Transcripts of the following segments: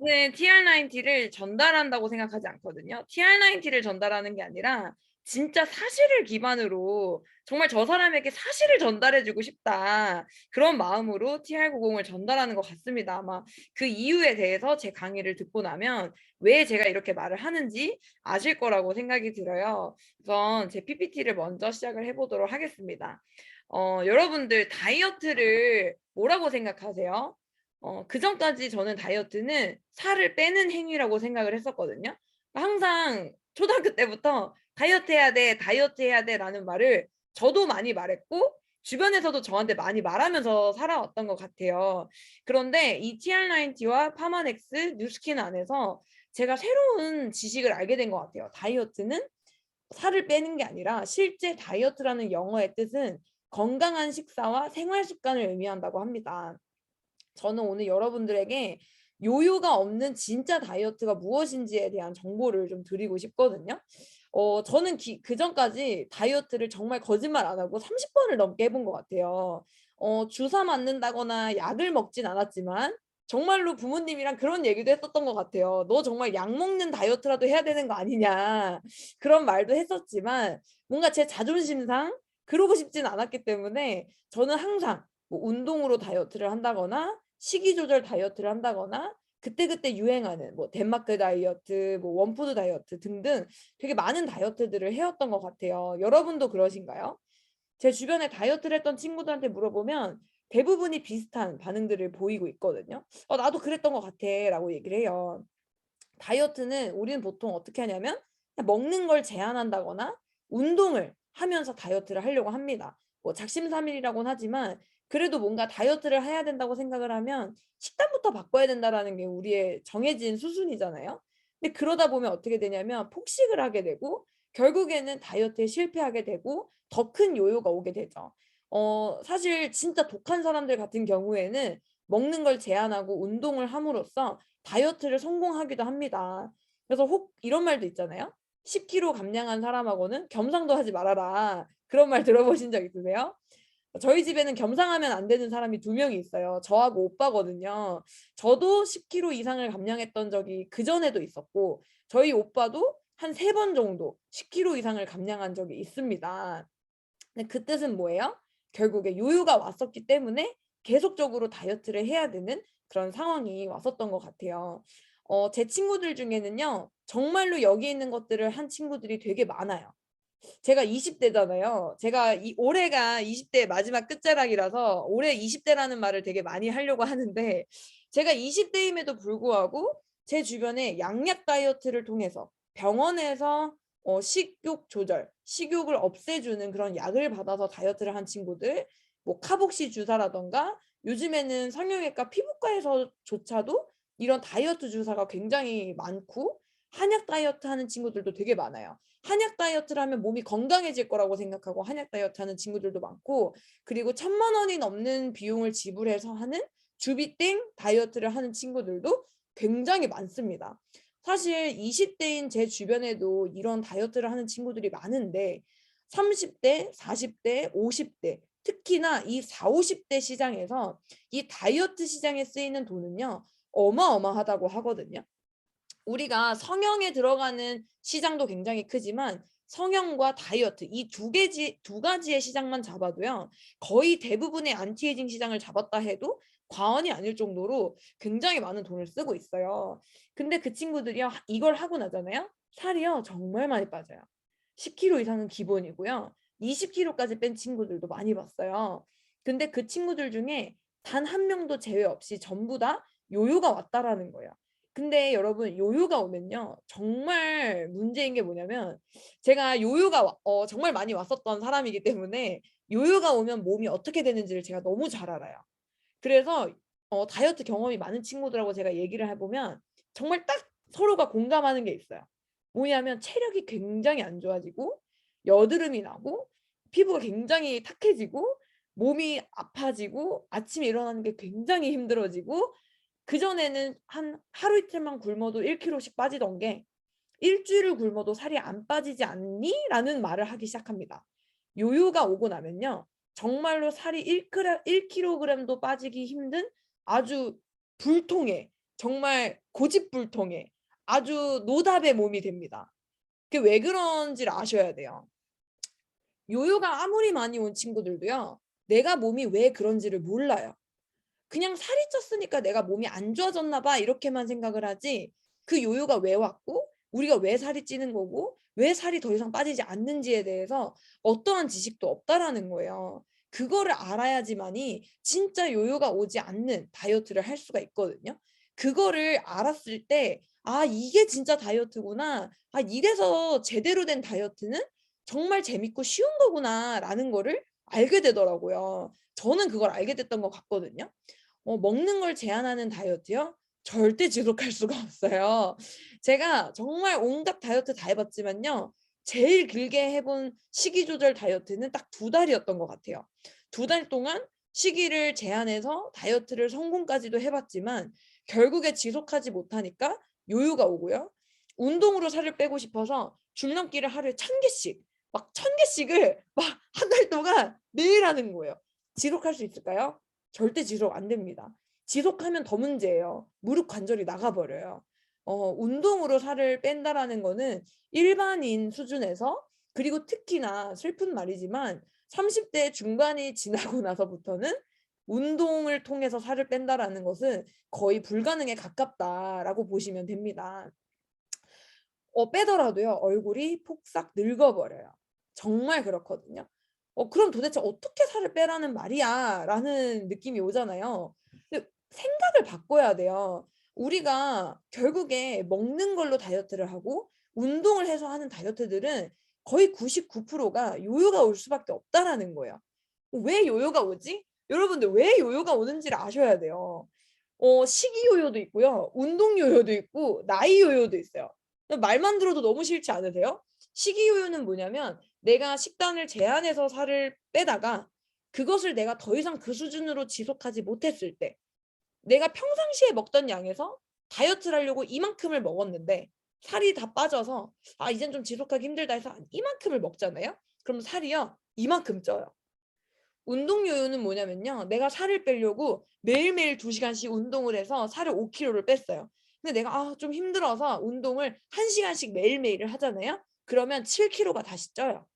저는 TR90를 전달한다고 생각하지 않거든요. TR90를 전달하는 게 아니라 진짜 사실을 기반으로 정말 저 사람에게 사실을 전달해 주고 싶다. 그런 마음으로 TR90을 전달하는 것 같습니다. 아마 그 이유에 대해서 제 강의를 듣고 나면 왜 제가 이렇게 말을 하는지 아실 거라고 생각이 들어요. 우선 제 PPT를 먼저 시작을 해 보도록 하겠습니다. 어 여러분들 다이어트를 뭐라고 생각하세요? 어 그 전까지 저는 다이어트는 살을 빼는 행위라고 생각을 했었거든요. 항상 초등학교 때부터 "다이어트 해야 돼. 다이어트 해야 돼."라는 말을 저도 많이 말했고 주변에서도 저한테 많이 말하면서 살아왔던 것 같아요. 그런데 이 TR90와 파마넥스, 뉴스킨 안에서 제가 새로운 지식을 알게 된 것 같아요. 다이어트는 살을 빼는 게 아니라 실제 다이어트라는 영어의 뜻은 건강한 식사와 생활 습관을 의미한다고 합니다. 저는 오늘 여러분들에게 요요가 없는 진짜 다이어트가 무엇인지에 대한 정보를 좀 드리고 싶거든요. 어 저는 기 그 전까지 다이어트를 정말 거짓말 안 하고 30 번을 넘게 해본 것 같아요. 어 주사 맞는다거나 약을 먹진 않았지만 정말로 부모님이랑 그런 얘기도 했었던 것 같아요. "너 정말 약 먹는 다이어트라도 해야 되는 거 아니냐." 그런 말도 했었지만 뭔가 제 자존심상 그러고 싶진 않았기 때문에 저는 항상 뭐 운동으로 다이어트를 한다거나 식이 조절 다이어트를 한다거나 그때그때 유행하는 뭐 덴마크 다이어트, 뭐 원푸드 다이어트 등등 되게 많은 다이어트들을 해왔던 것 같아요. 여러분도 그러신가요? 제 주변에 다이어트를 했던 친구들한테 물어보면 대부분이 비슷한 반응들을 보이고 있거든요. "어 나도 그랬던 것 같아."라고 얘기를 해요. 다이어트는 우리는 보통 어떻게 하냐면 먹는 걸 제한한다거나 운동을 하면서 다이어트를 하려고 합니다. 뭐 작심삼일이라고는 하지만 그래도 뭔가 다이어트를 해야 된다고 생각을 하면 '식단부터 바꿔야 된다.'라는 게 우리의 정해진 수순이잖아요. 근데 그러다 보면 어떻게 되냐면 폭식을 하게 되고 결국에는 다이어트에 실패하게 되고 더 큰 요요가 오게 되죠. 어 사실 진짜 독한 사람들 같은 경우에는 먹는 걸 제한하고 운동을 함으로써 다이어트를 성공하기도 합니다. 그래서 혹 이런 말도 있잖아요. "10 킬로 감량한 사람하고는 겸상도 하지 말아라." 그런 말 들어보신 적 있으세요? 저희 집에는 겸상하면 안 되는 사람이 2 명이 있어요. 저하고 오빠거든요. 저도 10 킬로 이상을 감량했던 적이 그 전에도 있었고 저희 오빠도 한3번 정도 10 킬로 이상을 감량한 적이 있습니다. 근데 그 뜻은 뭐예요? 결국에 요요가 왔었기 때문에 계속적으로 다이어트를 해야 되는 그런 상황이 왔었던 것 같아요. 어 제 친구들 중에는요. 정말로 여기 있는 것들을 한 친구들이 되게 많아요. 제가 20 대잖아요. 제가 이 올해가 20대 마지막 끝자락이라서 올해 20 대라는 말을 되게 많이 하려고 하는데 제가 20 대임에도 불구하고 제 주변에 양약 다이어트를 통해서 병원에서 어 식욕 조절, 식욕을 없애주는 그런 약을 받아서 다이어트를 한 친구들 뭐 카복시 주사라든가 요즘에는 성형외과 피부과에서조차도 이런 다이어트 주사가 굉장히 많고 한약 다이어트 하는 친구들도 되게 많아요. 한약 다이어트를 하면 몸이 건강해질 거라고 생각하고 한약 다이어트 하는 친구들도 많고 그리고 1,000,000 원이 넘는 비용을 지불해서 하는 주비땡 다이어트를 하는 친구들도 굉장히 많습니다. 사실 20 대인 제 주변에도 이런 다이어트를 하는 친구들이 많은데 30 대, 40 대, 50대 특히나 이40-50대 시장에서 이 다이어트 시장에 쓰이는 돈은요 어마어마하다고 하거든요. 우리가 성형에 들어가는 시장도 굉장히 크지만 성형과 다이어트 이2 개지 2 가지의 시장만 잡아도요 거의 대부분의 안티에이징 시장을 잡았다 해도 과언이 아닐 정도로 굉장히 많은 돈을 쓰고 있어요. 근데 그 친구들이요 이걸 하고 나잖아요. 살이요 정말 많이 빠져요. 10 킬로 이상은 기본이고요. 20 킬로까지 뺀 친구들도 많이 봤어요. 근데 그 친구들 중에 단1 명도 제외 없이 전부 다 요요가 왔다라는 거예요. 근데 여러분 요요가 오면요 정말 문제인 게 뭐냐면 제가 요요가 와 어 정말 많이 왔었던 사람이기 때문에 요요가 오면 몸이 어떻게 되는지를 제가 너무 잘 알아요. 그래서 어 다이어트 경험이 많은 친구들하고 제가 얘기를 해 보면 정말 딱 서로가 공감하는 게 있어요. 뭐냐면 체력이 굉장히 안 좋아지고 여드름이 나고 피부가 굉장히 탁해지고 몸이 아파지고 아침에 일어나는 게 굉장히 힘들어지고 그전에는 한 하루 이틀만 굶어도 1 킬로씩 빠지던 게 "1 주일을 굶어도 살이 안 빠지지 않니?"라는 말을 하기 시작합니다. 요요가 오고 나면요 정말로 살이 1 그램 1 킬로그램도 빠지기 힘든 아주 불통의 정말 고집불통에 아주 노답의 몸이 됩니다. 그게 왜 그런지를 아셔야 돼요. 요요가 아무리 많이 온 친구들도요. 내가 몸이 왜 그런지를 몰라요. 그냥 살이 쪘으니까 내가 몸이 안 좋아졌나 봐 이렇게만 생각을 하지 그 요요가 왜 왔고 우리가 왜 살이 찌는 거고 왜 살이 더 이상 빠지지 않는지에 대해서 어떠한 지식도 없다라는 거예요. 그거를 알아야지만이 진짜 요요가 오지 않는 다이어트를 할 수가 있거든요. 그거를 알았을 때 아 이게 진짜 다이어트구나. 아 이래서 제대로 된 다이어트는 정말 재밌고 쉬운 거구나라는 거를 알게 되더라고요. 저는 그걸 알게 됐던 것 같거든요. 어 먹는 걸 제한하는 다이어트요? 절대 지속할 수가 없어요. 제가 정말 온갖 다이어트 다 해 봤지만요. 제일 길게 해본 식이 조절 다이어트는 딱 두 달이었던 것 같아요. 두 달 동안 식이를 제한해서 다이어트를 성공까지도 해 봤지만 결국에 지속하지 못하니까 요요가 오고요. 운동으로 살을 빼고 싶어서 줄넘기를 하루에 천 개씩 막 천 개씩을 막 한 달 동안 매일 하는 거예요. 지속할 수 있을까요? 절대 지속 안 됩니다. 지속하면 더 문제예요. 무릎 관절이 나가 버려요. 어 운동으로 살을 뺀다라는 거는 일반인 수준에서 그리고 특히나 슬픈 말이지만 30대 중반이 지나고 나서부터는 운동을 통해서 살을 뺀다라는 것은 거의 불가능에 가깝다라고 보시면 됩니다. 어 빼더라도요. 얼굴이 폭삭 늙어버려요. 정말 그렇거든요. 어 그럼 도대체 어떻게 살을 빼라는 말이야?'라는 느낌이 오잖아요. 근데 생각을 바꿔야 돼요. 우리가 결국에 먹는 걸로 다이어트를 하고 운동을 해서 하는 다이어트들은 거의 99%가 요요가 올 수밖에 없다라는 거예요. 왜 요요가 오지? 여러분들 왜 요요가 오는지를 아셔야 돼요. 어 식이 요요도 있고요. 운동 요요도 있고 나이 요요도 있어요. 말만 들어도 너무 싫지 않으세요? 식이 요요는 뭐냐면 내가 식단을 제한해서 살을 빼다가 그것을 내가 더 이상 그 수준으로 지속하지 못했을 때 내가 평상시에 먹던 양에서 다이어트를 하려고 이만큼을 먹었는데 살이 다 빠져서 '아 이젠 좀 지속하기 힘들다.' 해서 한 이만큼을 먹잖아요. 그럼 살이요 이만큼 쪄요. 운동 요요는 뭐냐면요. 내가 살을 빼려고 매일매일 2 시간씩 운동을 해서 살을 5 킬로를 뺐어요. 근데 내가 아 좀 힘들어서 운동을 1 시간씩 매일매일을 하잖아요. 그러면 7 킬로가 다시 쪄요.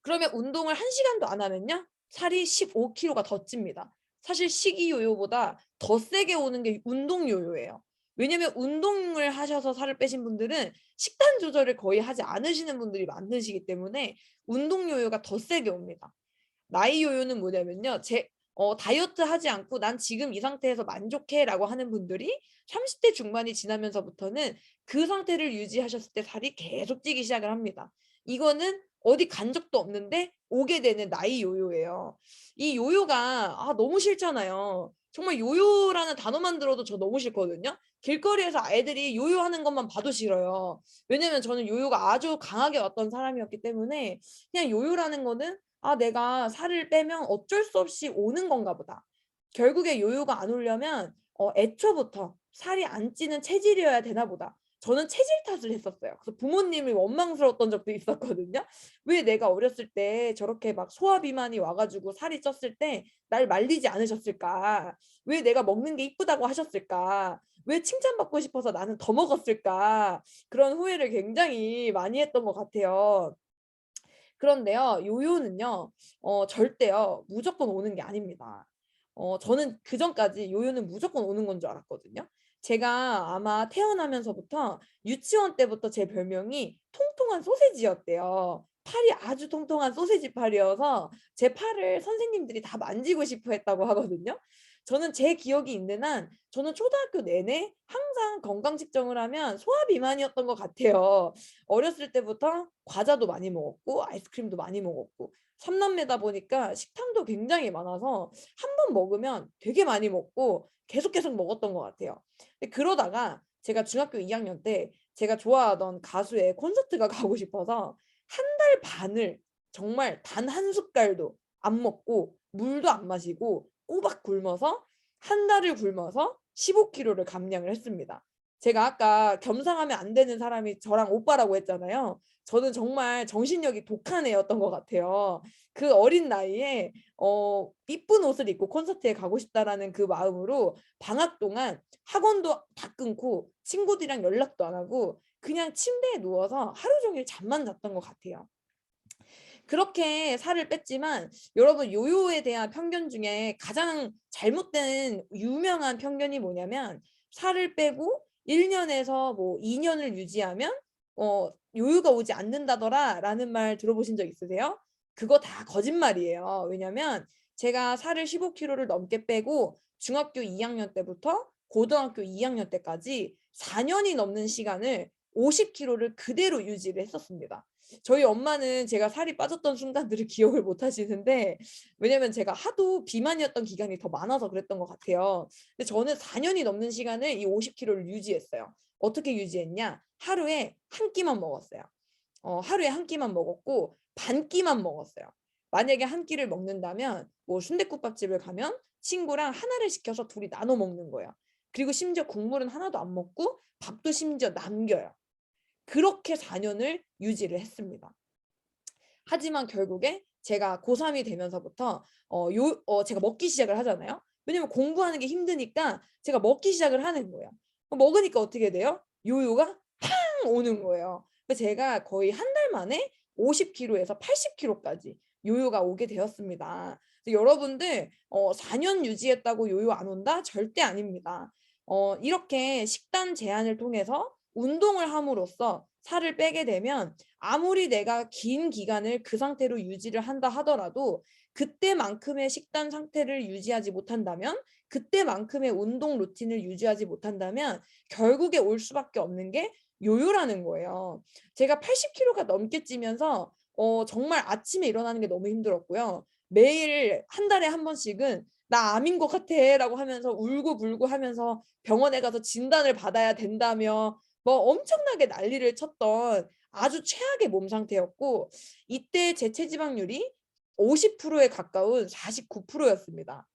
그러면 운동을 1 시간도 안 하면요. 살이 15 킬로가 더 찝니다. 사실 식이 요요보다 더 세게 오는 게 운동 요요예요. 왜냐면 운동을 하셔서 살을 빼신 분들은 식단 조절을 거의 하지 않으시는 분들이 많으시기 때문에 운동 요요가 더 세게 옵니다. 나이 요요는 뭐냐면요. 제 어 다이어트 하지 않고 '난 지금 이 상태에서 만족해.'라고 하는 분들이 30대 중반이 지나면서부터는 그 상태를 유지하셨을 때 살이 계속 찌기 시작을 합니다. 이거는 어디 간 적도 없는데 오게 되는 나이 요요예요. 이 요요가 아 너무 싫잖아요. 정말 요요라는 단어만 들어도 저 너무 싫거든요. 길거리에서 애들이 요요하는 것만 봐도 싫어요. 왜냐면 저는 요요가 아주 강하게 왔던 사람이었기 때문에 그냥 요요라는 거는 ' 아 내가 살을 빼면 어쩔 수 없이 오는 건가 보다.' 결국에 요요가 안 오려면 어 애초부터 '살이 안 찌는 체질이어야 되나 보다.' 저는 체질 탓을 했었어요. 그래서 부모님이 원망스러웠던 적도 있었거든요. '왜 내가 어렸을 때 저렇게 막 소화 비만이 와 가지고 살이 쪘을 때 날 말리지 않으셨을까? 왜 내가 먹는 게 이쁘다고 하셨을까? 왜 칭찬받고 싶어서 나는 더 먹었을까?' 그런 후회를 굉장히 많이 했던 것 같아요. 그런데요. 요요는요. 어 절대요. 무조건 오는 게 아닙니다. 어 저는 그 전까지 요요는 무조건 오는 건 줄 알았거든요. 제가 아마 태어나면서부터 유치원 때부터 제 별명이 통통한 소세지였대요. 팔이 아주 통통한 소세지 팔이어서 제 팔을 선생님들이 다 만지고 싶어 했다고 하거든요. 저는 제 기억이 있는 한 저는 초등학교 내내 항상 건강 측정을 하면 소화 비만이었던 것 같아요. 어렸을 때부터 과자도 많이 먹었고 아이스크림도 많이 먹었고 삼 남매다 보니까 식탐도 굉장히 많아서 한 번 먹으면 되게 많이 먹고 계속, 계속 먹었던 것 같아요. 근데 그러다가 제가 중학교 2 학년 때 제가 좋아하던 가수의 콘서트가 가고 싶어서 한 달 반을 정말 단 한 숟갈도 안 먹고 물도 안 마시고 꼬박 굶어서 한 달을 굶어서 15 킬로를 감량을 했습니다. 제가 아까 겸상하면 안 되는 사람이 저랑 오빠라고 했잖아요. 저는 정말 정신력이 독한 애였던 것 같아요. 그 어린 나이에 어 이쁜 옷을 입고 콘서트에 가고 싶다라는 그 마음으로 방학 동안 학원도 다 끊고 친구들이랑 연락도 안 하고 그냥 침대에 누워서 하루 종일 잠만 잤던 것 같아요. 그렇게 살을 뺐지만 여러분 요요에 대한 편견 중에 가장 잘못된 유명한 편견이 뭐냐면 살을 빼고 1년에서 뭐 2년을 유지하면 어 요요가 오지 않는다더라 라는 말 들어보신 적 있으세요? 그거 다 거짓말이에요. 왜냐면 제가 살을 15kg를 넘게 빼고 중학교 2학년 때부터 고등학교 2학년 때까지 4년이 넘는 시간을 50kg를 그대로 유지를 했었습니다. 저희 엄마는 제가 살이 빠졌던 순간들을 기억을 못 하시는데 왜냐면 제가 하도 비만이었던 기간이 더 많아서 그랬던 것 같아요. 근데 저는 4년이 넘는 시간을 이 50kg를 유지했어요. 어떻게 유지했냐? 하루에 한 끼만 먹었어요. 어, 하루에 한 끼만 먹었고 반 끼만 먹었어요. 만약에 한 끼를 먹는다면 뭐 순댓국밥집을 가면 친구랑 하나를 시켜서 둘이 나눠 먹는 거예요. 그리고 심지어 국물은 하나도 안 먹고 밥도 심지어 남겨요. 그렇게 4년을 유지를 했습니다. 하지만 결국에 제가 고3이 되면서부터 어, 요, 어, 제가 먹기 시작을 하잖아요. 왜냐면 공부하는 게 힘드니까 제가 먹기 시작을 하는 거예요. 어, 먹으니까 어떻게 돼요? 요요가 팡 오는 거예요. 제가 거의 한 달 만에 50kg에서 80kg까지 요요가 오게 되었습니다. 여러분들 어, 4년 유지했다고 요요 안 온다? 절대 아닙니다. 어, 이렇게 식단 제한을 통해서 운동을 함으로써 살을 빼게 되면 아무리 내가 긴 기간을 그 상태로 유지를 한다 하더라도 그때만큼의 식단 상태를 유지하지 못한다면 그때만큼의 운동 루틴을 유지하지 못한다면 결국에 올 수밖에 없는 게 요요라는 거예요. 제가 80kg가 넘게 찌면서 어, 정말 아침에 일어나는 게 너무 힘들었고요. 매일 한 달에 한 번씩은 나 암인 것 같아 라고 하면서 울고 불고 하면서 병원에 가서 진단을 받아야 된다며 뭐 엄청나게 난리를 쳤던 아주 최악의 몸 상태였고 이때 제 체지방률이 50%에 가까운 49%였습니다.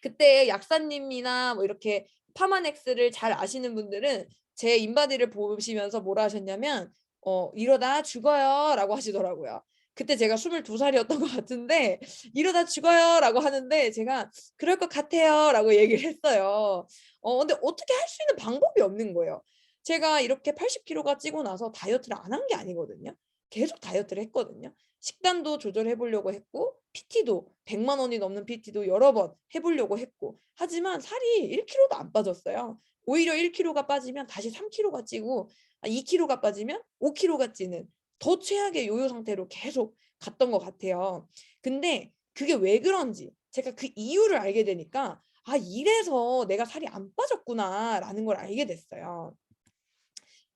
그때 약사님이나 뭐 이렇게 파마넥스를 잘 아시는 분들은 제 인바디를 보시면서 뭐라 하셨냐면 어 이러다 죽어요라고 하시더라고요. 그때 제가 22살이었던 것 같은데 이러다 죽어요라고 하는데 제가 그럴 것 같아요라고 얘기를 했어요. 어 근데 어떻게 할 수 있는 방법이 없는 거예요. 제가 이렇게 80kg가 찌고 나서 다이어트를 안 한 게 아니거든요. 계속 다이어트를 했거든요. 식단도 조절해 보려고 했고 PT도 100만 원이 넘는 PT도 여러 번 해보려고 했고 하지만 살이 1kg도 안 빠졌어요. 오히려 1kg가 빠지면 다시 3kg가 찌고 2kg가 아, 빠지면 5kg가 찌는 더 최악의 요요 상태로 계속 갔던 것 같아요. 근데 그게 왜 그런지 제가 그 이유를 알게 되니까 아 이래서 내가 살이 안 빠졌구나라는 걸 알게 됐어요.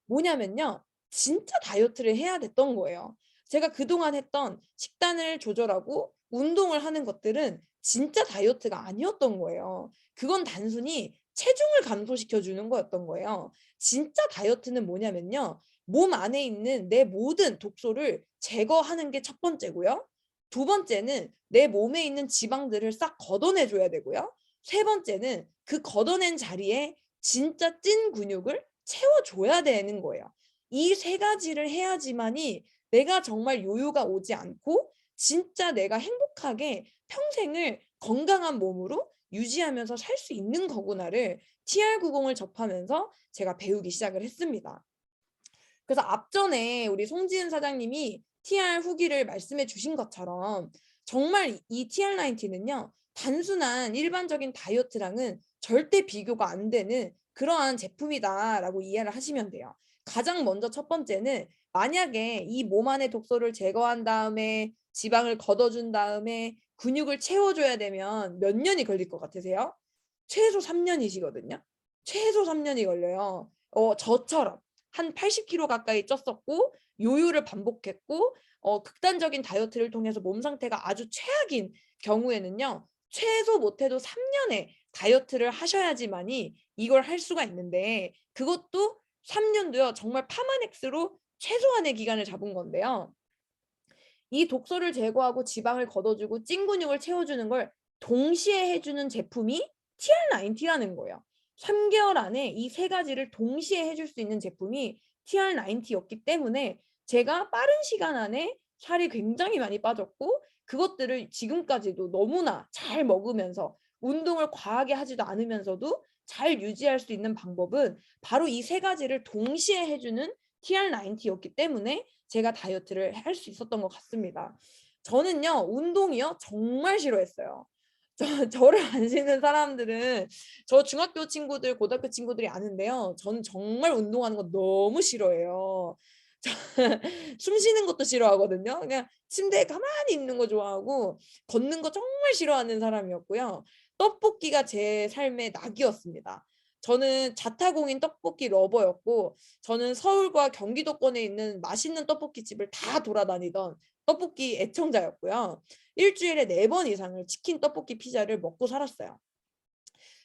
뭐냐면요. 진짜 다이어트를 해야 됐던 거예요. 제가 그동안 했던 식단을 조절하고 운동을 하는 것들은 진짜 다이어트가 아니었던 거예요. 그건 단순히 체중을 감소시켜 주는 거였던 거예요. 진짜 다이어트는 뭐냐면요. 몸 안에 있는 내 모든 독소를 제거하는 게 첫 번째고요. 두 번째는 내 몸에 있는 지방들을 싹 걷어내 줘야 되고요. 세 번째는 그 걷어낸 자리에 진짜 찐 근육을 채워줘야 되는 거예요. 이 세 가지를 해야지만이 내가 정말 요요가 오지 않고 진짜 내가 행복하게 평생을 건강한 몸으로 유지하면서 살 수 있는 거구나를 TR90을 접하면서 제가 배우기 시작을 했습니다. 그래서 앞전에 우리 송지은 사장님이 TR 후기를 말씀해 주신 것처럼 정말 이 TR90는요. 단순한 일반적인 다이어트랑은 절대 비교가 안 되는 그러한 제품이다라고 이해를 하시면 돼요. 가장 먼저 첫 번째는 만약에 이 몸 안의 독소를 제거한 다음에 지방을 걷어준 다음에 근육을 채워줘야 되면 몇 년이 걸릴 것 같으세요? 최소 3년이시거든요. 최소 3년이 걸려요. 어, 저처럼 한 80kg 가까이 쪘었고 요요를 반복했고 어, 극단적인 다이어트를 통해서 몸 상태가 아주 최악인 경우에는요. 최소 못해도 3년의 다이어트를 하셔야지만이 이걸 할 수가 있는데 그것도 3년도요. 정말 파마넥스로 최소한의 기간을 잡은 건데요. 이 독소를 제거하고 지방을 걷어주고 찐 근육을 채워주는 걸 동시에 해주는 제품이 TR90라는 거예요. 3 개월 안에 이 세 가지를 동시에 해줄 수 있는 제품이 TR90였기 때문에 제가 빠른 시간 안에 살이 굉장히 많이 빠졌고 그것들을 지금까지도 너무나 잘 먹으면서 운동을 과하게 하지도 않으면서도 잘 유지할 수 있는 방법은 바로 이 세 가지를 동시에 해주는 TR90였기 때문에 제가 다이어트를 할 수 있었던 것 같습니다. 저는요 운동이요 정말 싫어했어요. 저 저를 아시는 사람들은 저 중학교 친구들 고등학교 친구들이 아는데요. 저는 정말 운동하는 거 너무 싫어해요. 저 숨 쉬는 것도 싫어하거든요. 그냥 침대에 가만히 있는 거 좋아하고 걷는 거 정말 싫어하는 사람이었고요. 떡볶이가 제 삶의 낙이었습니다. 저는 자타공인 떡볶이 러버였고 저는 서울과 경기도권에 있는 맛있는 떡볶이 집을 다 돌아다니던 떡볶이 애청자였고요. 일 주일에 4번 이상을 치킨, 떡볶이, 피자를 먹고 살았어요.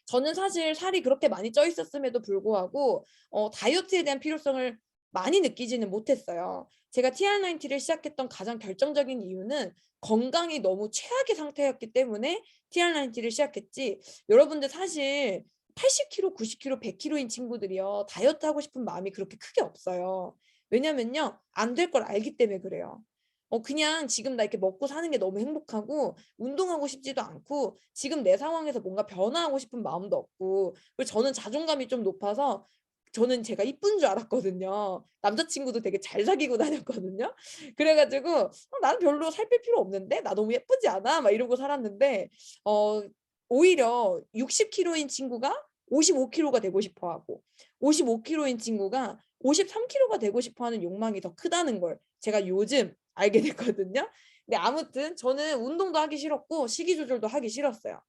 저는 사실 살이 그렇게 많이 쪄 있었음에도 불구하고 어 다이어트에 대한 필요성을 많이 느끼지는 못했어요. 제가 TR90를 시작했던 가장 결정적인 이유는 건강이 너무 최악의 상태였기 때문에 TR90를 시작했지 여러분들 사실 80kg, 90kg, 100kg인 친구들이요. 다이어트 하고 싶은 마음이 그렇게 크게 없어요. 왜냐면요. 안 될 걸 알기 때문에 그래요. 어 그냥 지금 나 이렇게 먹고 사는 게 너무 행복하고 운동하고 싶지도 않고 지금 내 상황에서 뭔가 변화하고 싶은 마음도 없고 그리고 저는 자존감이 좀 높아서 저는 제가 이쁜 줄 알았거든요. 남자친구도 되게 잘 사귀고 다녔거든요. 그래 가지고 '어 나는 별로 살 뺄 필요 없는데? 나 너무 예쁘지 않아?' 막 이러고 살았는데 어 오히려 60 킬로인 친구가 55 킬로가 되고 싶어 하고 55 킬로인 친구가 53 킬로가 되고 싶어 하는 욕망이 더 크다는 걸 제가 요즘 알게 됐거든요. 근데 아무튼 저는 운동도 하기 싫었고 식이 조절도 하기 싫었어요.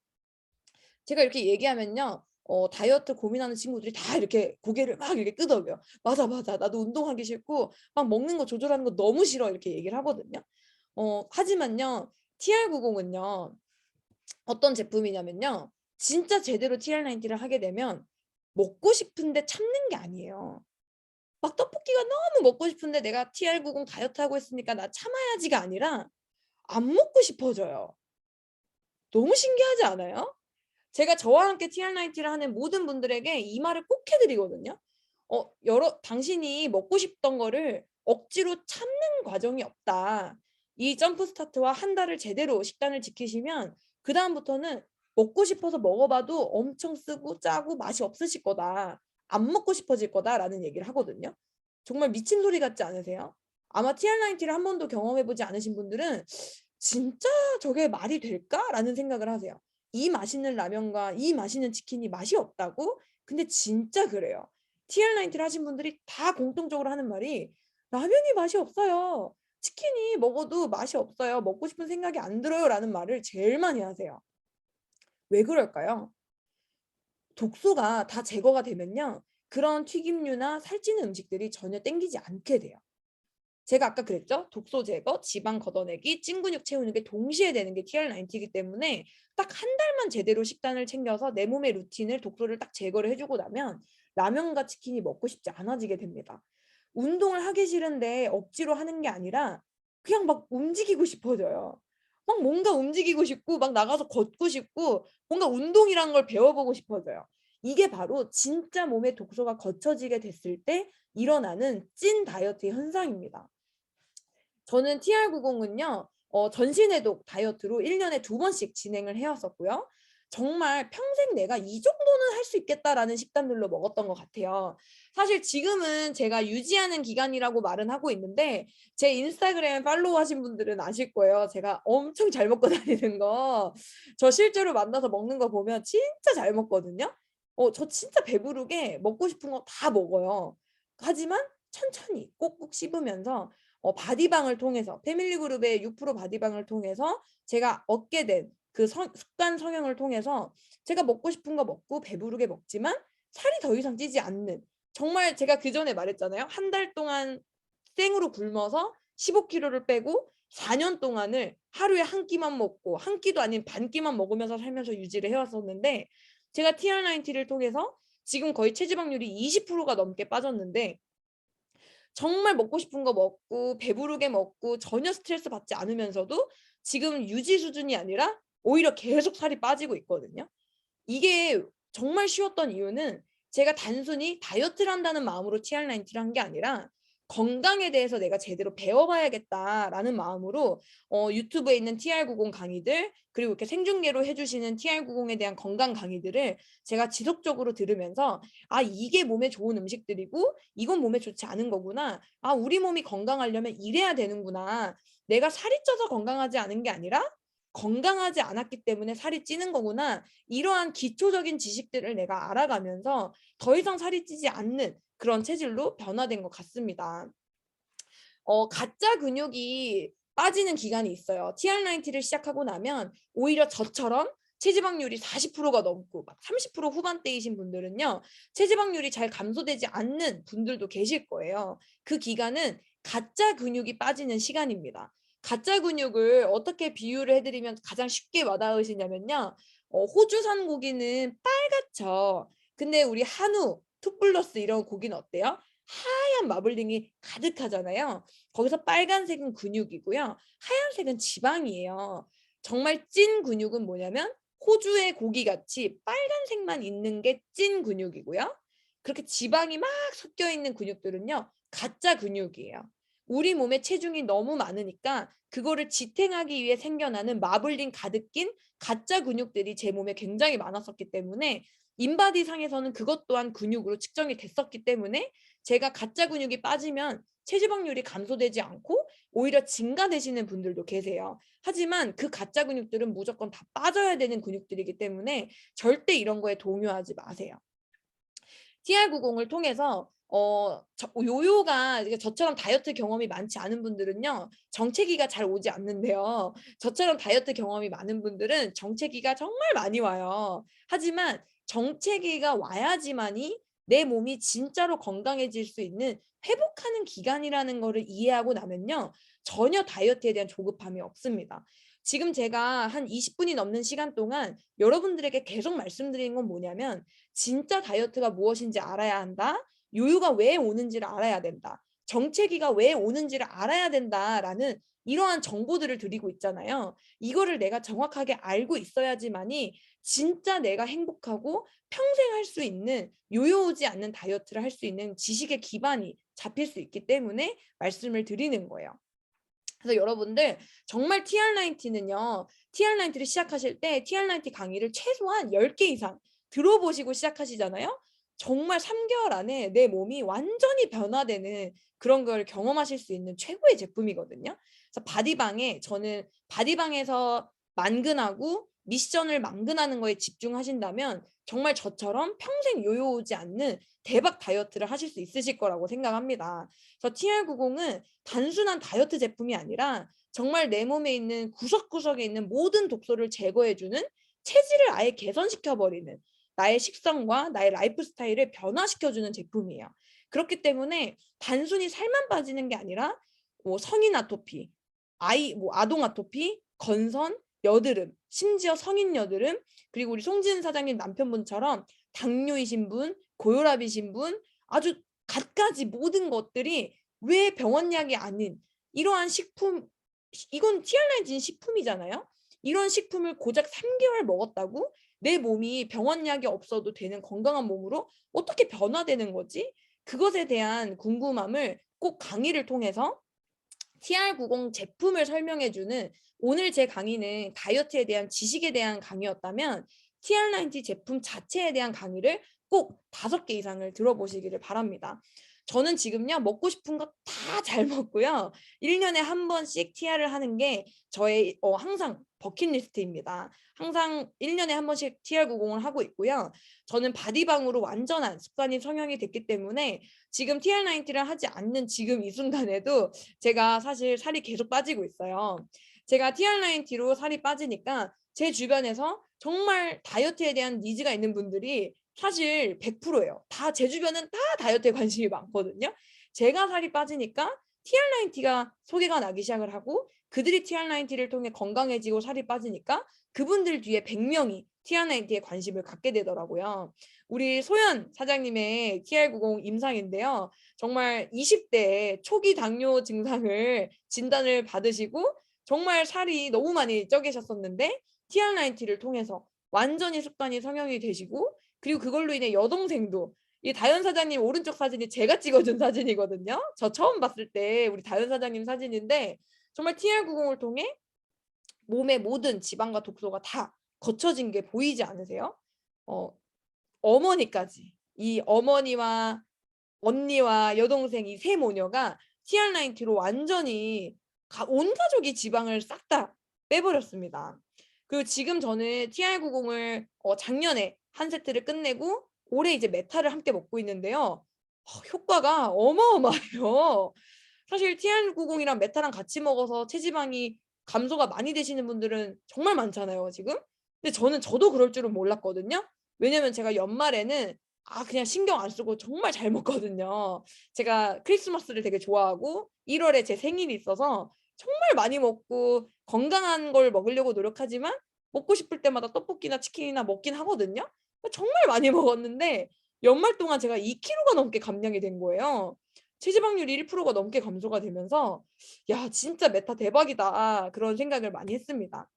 제가 이렇게 얘기하면요. 어 다이어트 고민하는 친구들이 다 이렇게 고개를 막 이렇게 끄덕여요. "맞아, 맞아. 나도 운동하기 싫고 막 먹는 거 조절하는 거 너무 싫어." 이렇게 얘기를 하거든요. 어 하지만요. TR90은요. 어떤 제품이냐면요. 진짜 제대로 TR90를 하게 되면 먹고 싶은데 참는 게 아니에요. 막 떡볶이가 너무 먹고 싶은데 내가 TR90 다이어트 하고 있으니까 '나 참아야지.'가 아니라 안 먹고 싶어져요. 너무 신기하지 않아요? 제가 저와 함께 TR90를 하는 모든 분들에게 이 말을 꼭 해 드리거든요. 어 여러 "당신이 먹고 싶던 거를 억지로 참는 과정이 없다. 이 점프 스타트와 한 달을 제대로 식단을 지키시면 그 다음부터는 먹고 싶어서 먹어 봐도 엄청 쓰고 짜고 맛이 없으실 거다. 안 먹고 싶어질 거다."라는 얘기를 하거든요. 정말 미친 소리 같지 않으세요? 아마 TR90를 한 번도 경험해 보지 않으신 분들은 '진짜 저게 말이 될까?'라는 생각을 하세요. 이 맛있는 라면과 이 맛있는 치킨이 맛이 없다고? 근데 진짜 그래요. TR90를 하신 분들이 다 공통적으로 하는 말이 "라면이 맛이 없어요. 치킨이 먹어도 맛이 없어요. 먹고 싶은 생각이 안 들어요."라는 말을 제일 많이 하세요. 왜 그럴까요? 독소가 다 제거가 되면요. 그런 튀김류나 살찌는 음식들이 전혀 땡기지 않게 돼요. 제가 아까 그랬죠? 독소 제거, 지방 걷어내기, 찐 근육 채우는 게 동시에 되는 게 TR90이기 때문에 딱 한 달만 제대로 식단을 챙겨서 내 몸의 루틴을 독소를 딱 제거를 해 주고 나면 라면과 치킨이 먹고 싶지 않아지게 됩니다. 운동을 하기 싫은데 억지로 하는 게 아니라 그냥 막 움직이고 싶어져요. 막 뭔가 움직이고 싶고 막 나가서 걷고 싶고 뭔가 운동이라는 걸 배워 보고 싶어져요. 이게 바로 진짜 몸에 독소가 거쳐지게 됐을 때 일어나는 찐 다이어트 현상입니다. 저는 TR90은요. 어 전신해독 다이어트로 1 년에 2 번씩 진행을 해 왔었고요. 정말 '평생 내가 이 정도는 할 수 있겠다.'라는 식단들로 먹었던 것 같아요. 사실 지금은 제가 유지하는 기간이라고 말은 하고 있는데 제 인스타그램 팔로우 하신 분들은 아실 거예요. 제가 엄청 잘 먹고 다니는 거. 저 실제로 만나서 먹는 거 보면 진짜 잘 먹거든요. 어 저 진짜 배부르게 먹고 싶은 거 다 먹어요. 하지만 천천히 꼭꼭 씹으면서 어 바디방을 통해서 패밀리 그룹의 6% 바디방을 통해서 제가 얻게 된그성 습관 성형을 통해서 제가 먹고 싶은 거 먹고 배부르게 먹지만 살이 더 이상 찌지 않는 정말 제가 그 전에 말했잖아요. 한 달 동안 생으로 굶어서 15 킬로를 빼고 4년 동안을 하루에 한 끼만 먹고 한 끼도 아닌 반 끼만 먹으면서 살면서 유지를 해 왔었는데 제가 TR90를 통해서 지금 거의 체지방률이 20%가 넘게 빠졌는데 정말 먹고 싶은 거 먹고 배부르게 먹고 전혀 스트레스 받지 않으면서도 지금 유지 수준이 아니라 오히려 계속 살이 빠지고 있거든요. 이게 정말 쉬웠던 이유는 제가 단순히 다이어트를 한다는 마음으로 TR90를 한 게 아니라 건강에 대해서 내가 제대로 배워봐야겠다라는 마음으로 어, 유튜브에 있는 TR90 강의들 그리고 이렇게 생중계로 해주시는 TR90에 대한 건강 강의들을 제가 지속적으로 들으면서 아 이게 몸에 좋은 음식들이고 이건 몸에 좋지 않은 거구나. 아 우리 몸이 건강하려면 이래야 되는구나. 내가 살이 쪄서 건강하지 않은 게 아니라 건강하지 않았기 때문에 살이 찌는 거구나. 이러한 기초적인 지식들을 내가 알아가면서 더 이상 살이 찌지 않는 그런 체질로 변화된 것 같습니다. 어, 가짜 근육이 빠지는 기간이 있어요. TR90를 시작하고 나면 오히려 저처럼 체지방률이 40%가 넘고 막 30% 후반대이신 분들은요. 체지방률이 잘 감소되지 않는 분들도 계실 거예요. 그 기간은 가짜 근육이 빠지는 시간입니다. 가짜 근육을 어떻게 비유를 해드리면 가장 쉽게 와닿으시냐면요. 어, 호주산 고기는 빨갛죠. 근데 우리 한우, 투플러스 이런 고기는 어때요? 하얀 마블링이 가득하잖아요. 거기서 빨간색은 근육이고요. 하얀색은 지방이에요. 정말 찐 근육은 뭐냐면 호주의 고기같이 빨간색만 있는 게 찐 근육이고요. 그렇게 지방이 막 섞여 있는 근육들은요. 가짜 근육이에요. 우리 몸에 체중이 너무 많으니까 그거를 지탱하기 위해 생겨나는 마블링 가득 낀 가짜 근육들이 제 몸에 굉장히 많았었기 때문에 인바디 상에서는 그것 또한 근육으로 측정이 됐었기 때문에 제가 가짜 근육이 빠지면 체지방률이 감소되지 않고 오히려 증가되시는 분들도 계세요. 하지만 그 가짜 근육들은 무조건 다 빠져야 되는 근육들이기 때문에 절대 이런 거에 동요하지 마세요. TR90을 통해서 어, 저, 요요가 저처럼 다이어트 경험이 많지 않은 분들은요, 정체기가 잘 오지 않는데요. 저처럼 다이어트 경험이 많은 분들은 정체기가 정말 많이 와요. 하지만 정체기가 와야지만이 내 몸이 진짜로 건강해질 수 있는 회복하는 기간이라는 거를 이해하고 나면요. 전혀 다이어트에 대한 조급함이 없습니다. 지금 제가 한 20분이 넘는 시간 동안 여러분들에게 계속 말씀드린 건 뭐냐면 진짜 다이어트가 무엇인지 알아야 한다. 요요가 왜 오는지를 알아야 된다. 정체기가 왜 오는지를 알아야 된다라는 이러한 정보들을 드리고 있잖아요. 이거를 내가 정확하게 알고 있어야지만이 진짜 내가 행복하고 평생 할 수 있는 요요 오지 않는 다이어트를 할 수 있는 지식의 기반이 잡힐 수 있기 때문에 말씀을 드리는 거예요. 그래서 여러분들 정말 TR90는요. TR90를 시작하실 때 TR90 강의를 최소한 10개 이상 들어보시고 시작하시잖아요. 정말 3개월 안에 내 몸이 완전히 변화되는 그런 걸 경험하실 수 있는 최고의 제품이거든요. 그래서 바디방에 저는 바디방에서 만근하고 미션을 만근하는 거에 집중하신다면 정말 저처럼 평생 요요 오지 않는 대박 다이어트를 하실 수 있으실 거라고 생각합니다. 그래서 TR90은 단순한 다이어트 제품이 아니라 정말 내 몸에 있는 구석구석에 있는 모든 독소를 제거해주는 체질을 아예 개선시켜버리는 나의 식성과 나의 라이프 스타일을 변화시켜주는 제품이에요. 그렇기 때문에 단순히 살만 빠지는 게 아니라 뭐 성인 아토피, 아이 뭐 아동 아토피, 건선, 여드름, 심지어 성인 여드름, 그리고 우리 송진 사장님 남편분처럼 당뇨이신 분, 고혈압이신 분, 아주 갖가지 모든 것들이 왜 병원 약이 아닌 이러한 식품, 이건 TR9진 식품이잖아요. 이런 식품을 고작 3개월 먹었다고 내 몸이 병원 약이 없어도 되는 건강한 몸으로 어떻게 변화되는 거지? 그것에 대한 궁금함을 꼭 강의를 통해서 TR90 제품을 설명해주는 오늘 제 강의는 다이어트에 대한 지식에 대한 강의였다면 TR90 제품 자체에 대한 강의를 꼭 다섯 개 이상을 들어보시기를 바랍니다. 저는 지금요 먹고 싶은 거 다 잘 먹고요. 1년에 한 번씩 TR을 하는 게 저의 어, 항상 버킷리스트입니다. 항상 1년에 한 번씩 TR90을 하고 있고요. 저는 바디방으로 완전한 습관이 성형이 됐기 때문에 지금 TR90를 하지 않는 지금 이 순간에도 제가 사실 살이 계속 빠지고 있어요. 제가 TR90로 살이 빠지니까 제 주변에서 정말 다이어트에 대한 니즈가 있는 분들이 사실 100%예요. 다 제 주변은 다 다이어트에 관심이 많거든요. 제가 살이 빠지니까 TR90가 소개가 나기 시작을 하고 그들이 TR90를 통해 건강해지고 살이 빠지니까 그분들 뒤에 100명이 TR90에 관심을 갖게 되더라고요. 우리 소연 사장님의 TR90 임상인데요. 정말 20대 초기 당뇨 증상을 진단을 받으시고 정말 살이 너무 많이 쪄 계셨었는데 TR90를 통해서 완전히 습관이 성형이 되시고 그리고 그걸로 인해 여동생도 이 다현 사장님 오른쪽 사진이 제가 찍어준 사진이거든요. 저 처음 봤을 때 우리 다현 사장님 사진인데 정말 TR90을 통해 몸의 모든 지방과 독소가 다 거쳐진 게 보이지 않으세요? 어, 어머니까지 이 어머니와 언니와 여동생 이 세 모녀가 TR90로 완전히 가- 온 가족이 지방을 싹 다 빼버렸습니다. 그리고 지금 저는 TR90을 어, 작년에 한 세트를 끝내고 올해 이제 메타를 함께 먹고 있는데요. 어, 효과가 어마어마해요. 사실 TR90이랑 메타랑 같이 먹어서 체지방이 감소가 많이 되시는 분들은 정말 많잖아요, 지금. 근데 저는 저도 그럴 줄은 몰랐거든요. 왜냐면 제가 연말에는 아 그냥 신경 안 쓰고 정말 잘 먹거든요. 제가 크리스마스를 되게 좋아하고 1월에 제 생일이 있어서 정말 많이 먹고 건강한 걸 먹으려고 노력하지만 먹고 싶을 때마다 떡볶이나 치킨이나 먹긴 하거든요. 정말 많이 먹었는데 연말 동안 제가 2kg가 넘게 감량이 된 거예요. 체지방률이 1%가 넘게 감소가 되면서 야 진짜 메타 대박이다 그런 생각을 많이 했습니다.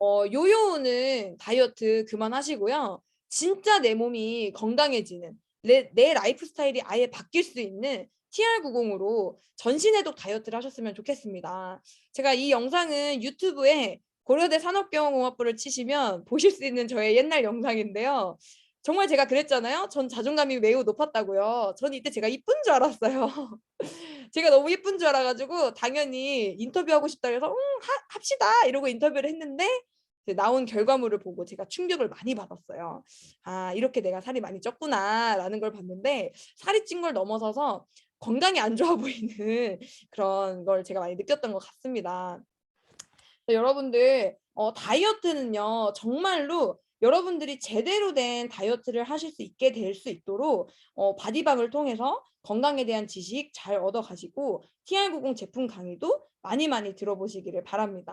어, 요요는 다이어트 그만하시고요. 진짜 내 몸이 건강해지는 내, 내 라이프 스타일이 아예 바뀔 수 있는 TR90으로 전신해독 다이어트를 하셨으면 좋겠습니다. 제가 이 영상은 유튜브에 고려대 산업경영공학부를 치시면 보실 수 있는 저의 옛날 영상인데요. 정말 제가 그랬잖아요. 전 자존감이 매우 높았다고요. 전 이때 제가 이쁜 줄 알았어요. 제가 너무 예쁜 줄 알아가지고 당연히 인터뷰하고 싶다 해서 응, 하, 합시다 이러고 인터뷰를 했는데 나온 결과물을 보고 제가 충격을 많이 받았어요. 아 이렇게 내가 살이 많이 쪘구나라는 걸 봤는데 살이 찐 걸 넘어서서 건강이 안 좋아 보이는 그런 걸 제가 많이 느꼈던 것 같습니다. 여러분들 어, 다이어트는요 정말로 여러분들이 제대로 된 다이어트를 하실 수 있게 될 수 있도록 어, 바디박을 통해서 건강에 대한 지식 잘 얻어 가시고 TR90 제품 강의도 많이 많이 들어보시기를 바랍니다.